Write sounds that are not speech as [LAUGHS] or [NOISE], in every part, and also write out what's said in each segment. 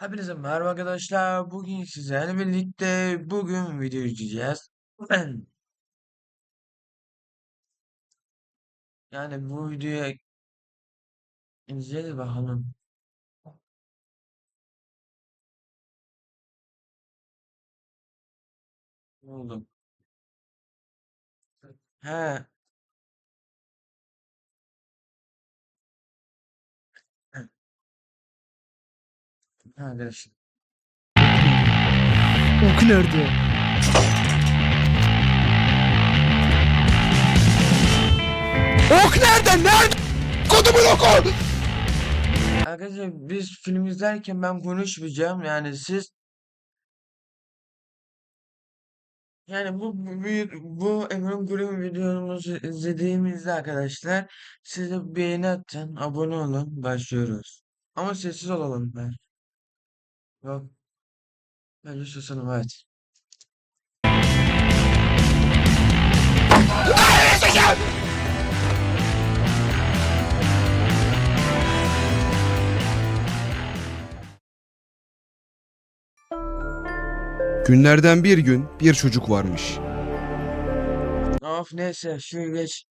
Hepinize merhaba arkadaşlar. Bugün sizlerle birlikte bugün video izleyeceğiz. [CLEARS THROAT] Yani bu videoya izleyelim bakalım. Ne oldu? He. Ha, arkadaşlar. Ok nerede? Ok nerede? Nerede? Kodumun oku! Arkadaşlar biz film izlerken ben konuşmayacağım. Yani siz yani bu bu bu, bu Emre'nin Gül'ün videomuzu izlediğimizde arkadaşlar size beğeni atın, abone olun, başlıyoruz. Ama sessiz olalım ben. Yok. Bence susalım evet. Günlerden bir gün bir çocuk varmış. Of neyse şöyle geç.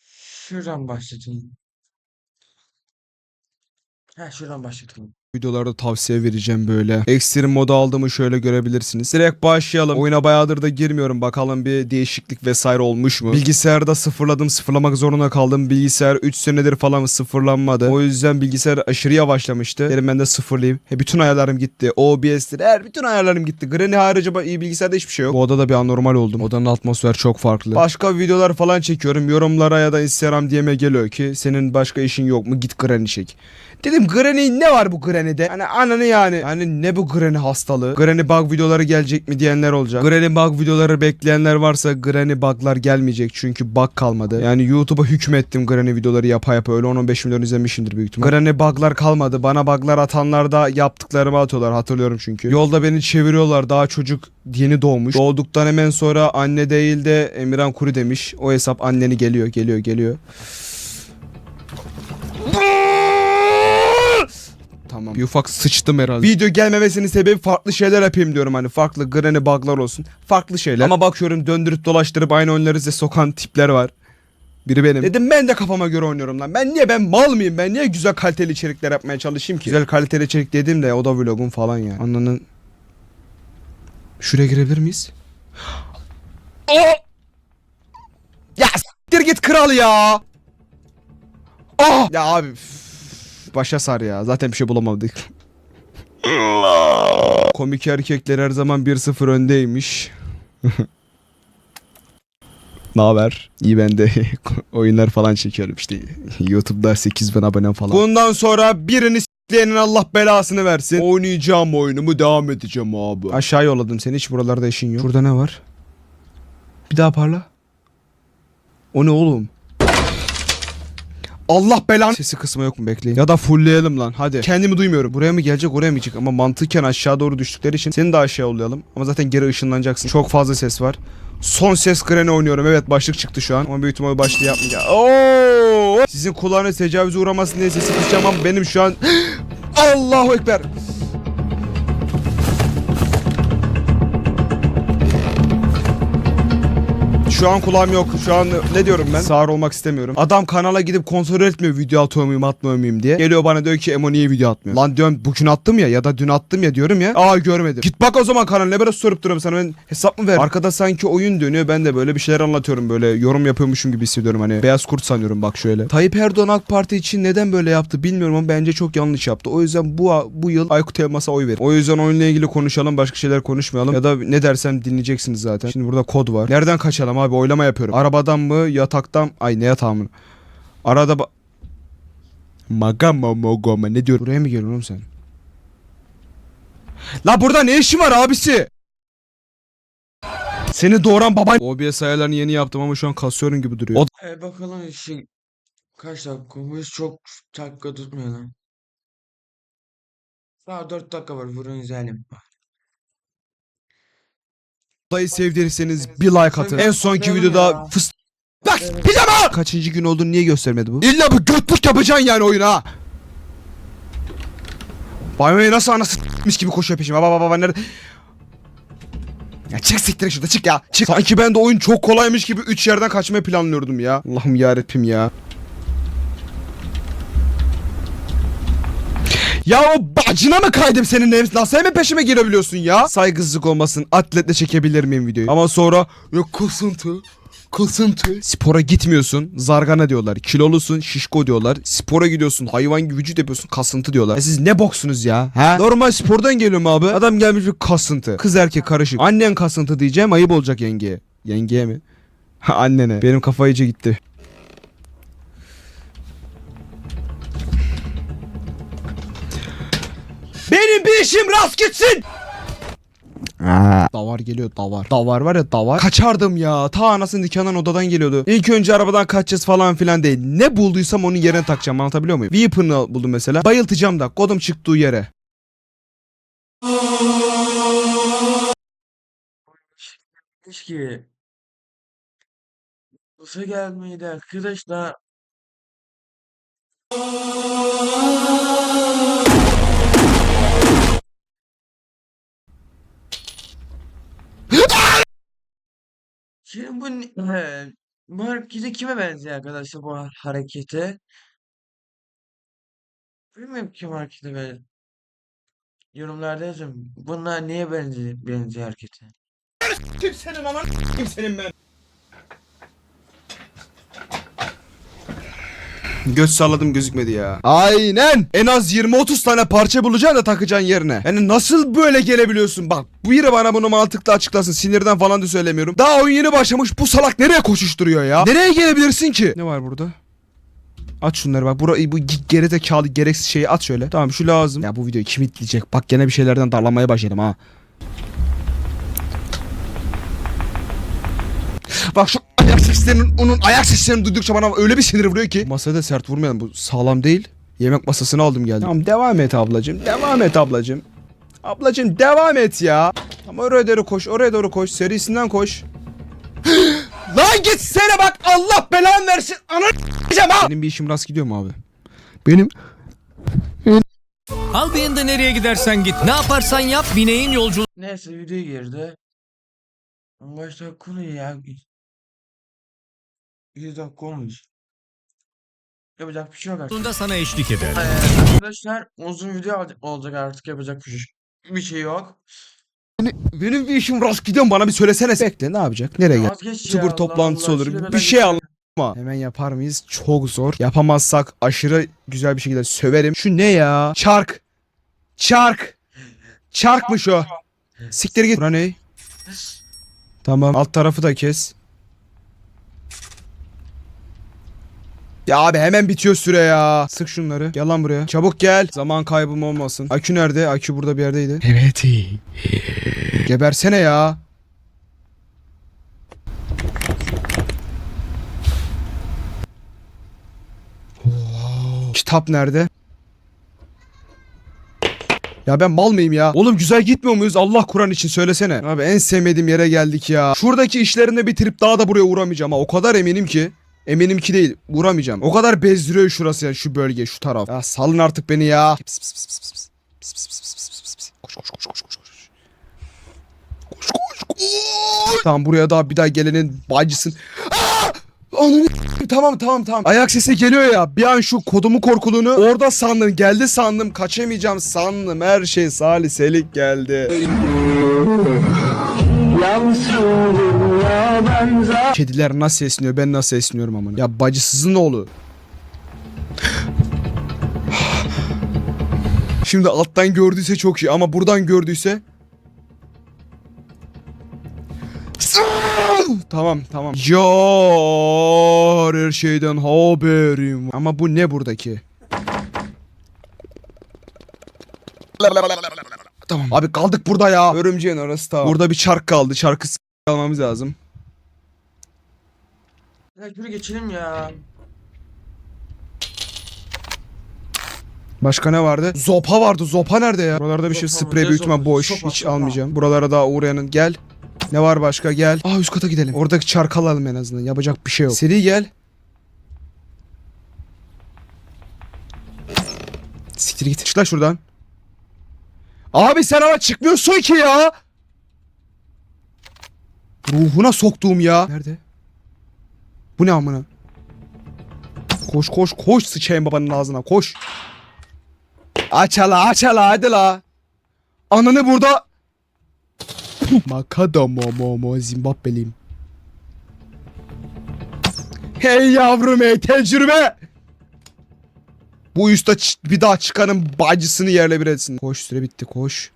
Şuradan başlatayım. Ha şuradan başlatayım. Videolarda tavsiye vereceğim böyle. Ekstrem moda aldığımı şöyle görebilirsiniz. Direkt başlayalım. Oyuna bayağıdır da girmiyorum. Bakalım bir değişiklik vesaire olmuş mu? Bilgisayarda sıfırladım. Sıfırlamak zorunda kaldım. Bilgisayar 3 senedir falan sıfırlanmadı. O yüzden bilgisayar aşırı yavaşlamıştı. Dedim ben de sıfırlayayım. He, bütün ayarlarım gitti. OBS'tir. Her bütün ayarlarım gitti. Granny harici iyi bilgisayarda hiçbir şey yok. Bu odada bir anormal oldum. Odanın atmosfer çok farklı. Başka videolar falan çekiyorum. Yorumlara ya da Instagram DM'e geliyor ki senin başka işin yok mu? Git Granny çek. Dedim Granny ne var bu Granny'de? Hani ananı yani. Hani ne bu Granny hastalığı? Granny bug videoları gelecek mi diyenler olacak. Granny bug videoları bekleyenler varsa Granny bug'lar gelmeyecek çünkü bug kalmadı. Yani YouTube'a hükmettim Granny videoları yapa yapa öyle 10-15 milyon izlemişimdir büyük ihtimal. Granny bug'lar kalmadı. Bana bug'lar atanlar da yaptıklarımı atıyorlar hatırlıyorum çünkü. Yolda beni çeviriyorlar daha çocuk yeni doğmuş. Doğduktan hemen sonra anne değil de Emirhan Kuru demiş. O hesap anneni geliyor geliyor geliyor. Tamam. Bir ufak sıçtım herhalde. Video gelmemesinin sebebi farklı şeyler yapayım diyorum hani farklı granny bug'lar olsun. Farklı şeyler. Ama bakıyorum döndürüp dolaştırıp aynı oyunları size sokan tipler var. Biri benim. Dedim ben de kafama göre oynuyorum lan. Ben niye ben mal mıyım? Ben niye güzel kaliteli içerikler yapmaya çalışayım ki? Güzel kaliteli içerik dediğim de o da vlogun falan ya. Ananın Şuraya girebilir miyiz? [GASPS] Ya s**tir git kral ya. Ah! Ya abi başa sar ya. Zaten bir şey bulamadık. [LAUGHS] Komik erkekler her zaman 1-0 öndeymiş. [LAUGHS] Ne haber? İyi ben de [LAUGHS] oyunlar falan çekiyorum işte. YouTube'da 8 bin abonem falan. Bundan sonra birini s**leyenin Allah belasını versin. Oynayacağım oyunumu devam edeceğim abi. Aşağı yolladım seni hiç buralarda işin yok. Burada ne var? Bir daha parla. O ne oğlum? Allah belanı. Sesi kısma yok mu bekleyin. Ya da fullleyelim lan hadi. Kendimi duymuyorum. Buraya mı gelecek oraya mı gidecek ama mantıken aşağı doğru düştükleri için seni de aşağı yollayalım. Ama zaten geri ışınlanacaksın. Çok fazla ses var. Son ses Granny oynuyorum. Evet başlık çıktı şu an. Ama büyük ihtimalle başlığı yapmayacağım. Oo! Sizin kulağınız tecavüze uğramasın diye sesi kısacağım ama benim şu an... [GASPS] Allahu Ekber. Şu an kulağım yok. Şu an ne diyorum ben? Sağır olmak istemiyorum. Adam kanala gidip kontrol etmiyor video atıyor muyum atmıyor muyum diye. Geliyor bana diyor ki Emo niye video atmıyor? Lan diyorum bugün attım ya ya da dün attım ya diyorum ya. Aa görmedim. Git bak o zaman kanal ne böyle sorup duruyorum sana ben hesap mı ver? Arkada sanki oyun dönüyor ben de böyle bir şeyler anlatıyorum böyle yorum yapıyormuşum gibi hissediyorum hani. Beyaz kurt sanıyorum bak şöyle. Tayyip Erdoğan AK Parti için neden böyle yaptı bilmiyorum ama bence çok yanlış yaptı. O yüzden bu bu yıl Aykut Elmas'a oy verin. O yüzden oyunla ilgili konuşalım başka şeyler konuşmayalım. Ya da ne dersem dinleyeceksiniz zaten. Şimdi burada kod var. Nereden kaçalım abi oylama yapıyorum. Arabadan mı yataktan ay ne yatağı mı? Arada ba- Magama mogoma ne diyor? Buraya mı geliyorsun oğlum sen? La burada ne işin var abisi? Seni doğuran baban... OBS ayarlarını yeni yaptım ama şu an kasıyorum gibi duruyor. O E bakalım işte kaç dakikamız çok dakika tutmuyor lan. Daha 4 dakika var vurun izleyelim. Odayı sevdiyseniz bir like atın. En sonki videoda fıs... Bak pijama! Kaçıncı gün olduğunu niye göstermedi bu? İlla bu götlük yapacaksın yani oyuna ha. Baymayı nasıl anası s**miş gibi koşuyor peşime. Baba baba nerede? Ya çık siktir şurada çık ya. Çık. Sanki ben de oyun çok kolaymış gibi 3 yerden kaçmayı planlıyordum ya. Allah'ım yarabbim ya. Ya o bacına mı kaydım senin evin? Nasıl hemen peşime gelebiliyorsun ya? Saygısızlık olmasın. Atletle çekebilir miyim videoyu? Ama sonra yok kısıntı. Kısıntı. Spora gitmiyorsun. Zargana diyorlar. Kilolusun. Şişko diyorlar. Spora gidiyorsun. Hayvan gibi vücut yapıyorsun. Kasıntı diyorlar. E siz ne boksunuz ya? Ha? Normal spordan geliyorum abi. Adam gelmiş bir kasıntı. Kız erkek karışık. Annen kasıntı diyeceğim. Ayıp olacak yengeye. Yengeye mi? [LAUGHS] Annene. Benim kafa iyice gitti. Benim bir işim rast gitsin. Davar geliyor davar. Davar var ya davar. Kaçardım ya. Ta anasının nikahından odadan geliyordu. İlk önce arabadan kaçacağız falan filan değil. Ne bulduysam onun yerine takacağım anlatabiliyor muyum? Weapon'ı buldum mesela. Bayıltacağım da kodum çıktığı yere. Ki Bursa gelmeydi arkadaşlar. Şimdi bu eee, bu hareketi kime benziyor arkadaşlar bu ha- hareketi? Bilmiyorum kim hareketi benziyor. Yorumlarda yazın. Bunlar niye benziyor, benziyor hareketi? Kimsenin aman kimsenin ben. Göz salladım gözükmedi ya. Aynen. En az 20-30 tane parça bulacaksın da takacaksın yerine. Yani nasıl böyle gelebiliyorsun? Bak biri bana bunu mantıklı açıklasın. Sinirden falan da söylemiyorum. Daha oyun yeni başlamış. Bu salak nereye koşuşturuyor ya? Nereye gelebilirsin ki? Ne var burada? At şunları bak. Burayı bu ge- gerizekalı gereksiz şeyi at şöyle. Tamam şu lazım. Ya bu videoyu kim itleyecek? Bak gene bir şeylerden darlamaya başladım ha. Bak şu ayak seslerinin onun ayak seslerini duydukça bana öyle bir sinir vuruyor ki. Masaya da sert vurmayalım bu sağlam değil. Yemek masasını aldım geldim. Tamam devam et ablacım. Devam et ablacım. Ablacım devam et ya. Ama oraya doğru koş. Oraya doğru koş. Serisinden koş. [GASPS] Lan gitsene bak Allah belanı versin. Ananı ha. Benim bir işim rast gidiyor mu abi? Benim Al bir yanda nereye gidersen git. Ne yaparsan yap bineğin yolculuğunda Neyse video girdi. Kaç dakika oluyor ya? 100 dakika olmuş. Yapacak bir şey yok artık. sana eşlik eder. Ee, arkadaşlar uzun video ol- olacak artık yapacak bir şey, bir şey yok. benim bir işim rast gidiyor bana bir söylesene. Bekle ne yapacak? Nereye gel? YouTuber Allah toplantısı Allah, olur. Bir şey gideceğim. Ama hemen yapar mıyız? Çok zor. Yapamazsak aşırı güzel bir şekilde söverim. Şu ne ya? Çark. Çark. Çarkmış o. Siktir git. Bura ne? Tamam. Alt tarafı da kes. Ya abi hemen bitiyor süre ya. Sık şunları. Gel lan buraya. Çabuk gel. Zaman kaybım olmasın. Akü nerede? Akü burada bir yerdeydi. Evet. Gebersene ya. Kitap nerede? Ya ben mal mıyım ya? Oğlum güzel gitmiyor muyuz Allah Kur'an için söylesene. Abi en sevmediğim yere geldik ya. Şuradaki işlerini bitirip daha da buraya uğramayacağım ha. O kadar eminim ki. Eminim ki değil. Uğramayacağım. O kadar bezdiriyor şurası ya şu bölge şu taraf. Ya salın artık beni ya. Pis, pis, pis, pis, pis, pis. Pis, pis, pis, pis, pis, koş koş koş koş koş. Koş koş koş. Tamam buraya daha bir daha gelenin bacısın. Aa! Ananı tamam tamam tamam. Ayak sesi geliyor ya. Bir an şu kodumu korkuluğunu orada sandım. Geldi sandım. Kaçamayacağım sandım. Her şey saliselik geldi. Kediler nasıl esniyor ben nasıl esniyorum ama. Ya bacısızın oğlu. Şimdi alttan gördüyse çok iyi ama buradan gördüyse Tamam tamam. Yar her şeyden haberim. var. Ama bu ne buradaki? Tamam. Abi kaldık burada ya. Örümceğin orası tamam. Burada bir çark kaldı. Çarkı s- almamız lazım. Ya şuraya geçelim ya. Başka ne vardı? Zopa vardı. Zopa nerede ya? Buralarda bir şey Zopa mı? sprey Ne büyük ihtimal zopası? boş. Sopa, Hiç sopa. almayacağım. Buralara daha uğrayanın gel. Ne var başka gel. Aa üst kata gidelim. Oradaki çarkı alalım en azından. Yapacak bir şey yok. Seri gel. Siktir git. Çık lan şuradan. Abi sen ama çıkmıyorsun ki ya. Ruhuna soktuğum ya. Nerede? Bu ne amına? Koş koş koş sıçayım babanın ağzına koş. Aç hala aç hala hadi la. Ananı burada. Makada momo mo Zimbabwe'liyim. Hey yavrum hey tecrübe. Bu üstte ç- bir daha çıkanın bacısını yerle bir etsin. Koş süre bitti koş.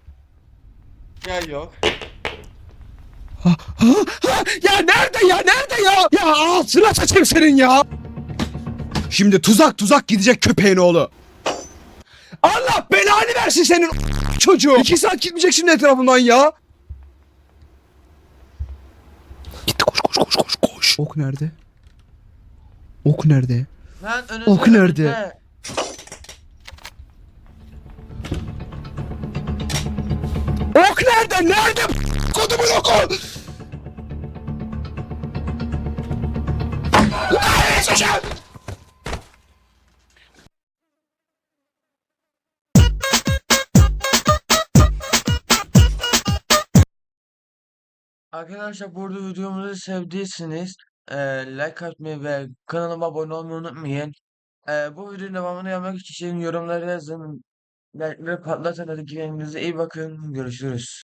Ya yok. Ya nerede ya nerede ya? Ya ağzına sıçayım senin ya. Şimdi tuzak tuzak gidecek köpeğin oğlu. Allah belanı versin senin çocuğu. İki saat gitmeyecek şimdi etrafından ya. Gitti koş koş koş. Ok nerede? Ok nerede? Lan önünde Ok nerede? önünde. Ok nerede? Nerede? [LAUGHS] Kodumun oku. Ay, sıçayım. Arkadaşlar burada videomuzu sevdiyseniz eee, like atmayı ve kanalıma abone olmayı unutmayın. Eee, bu videonun devamını yapmak için yorumlara yazın. Like'ları patlatın. Hadi kendinize iyi bakın. Görüşürüz.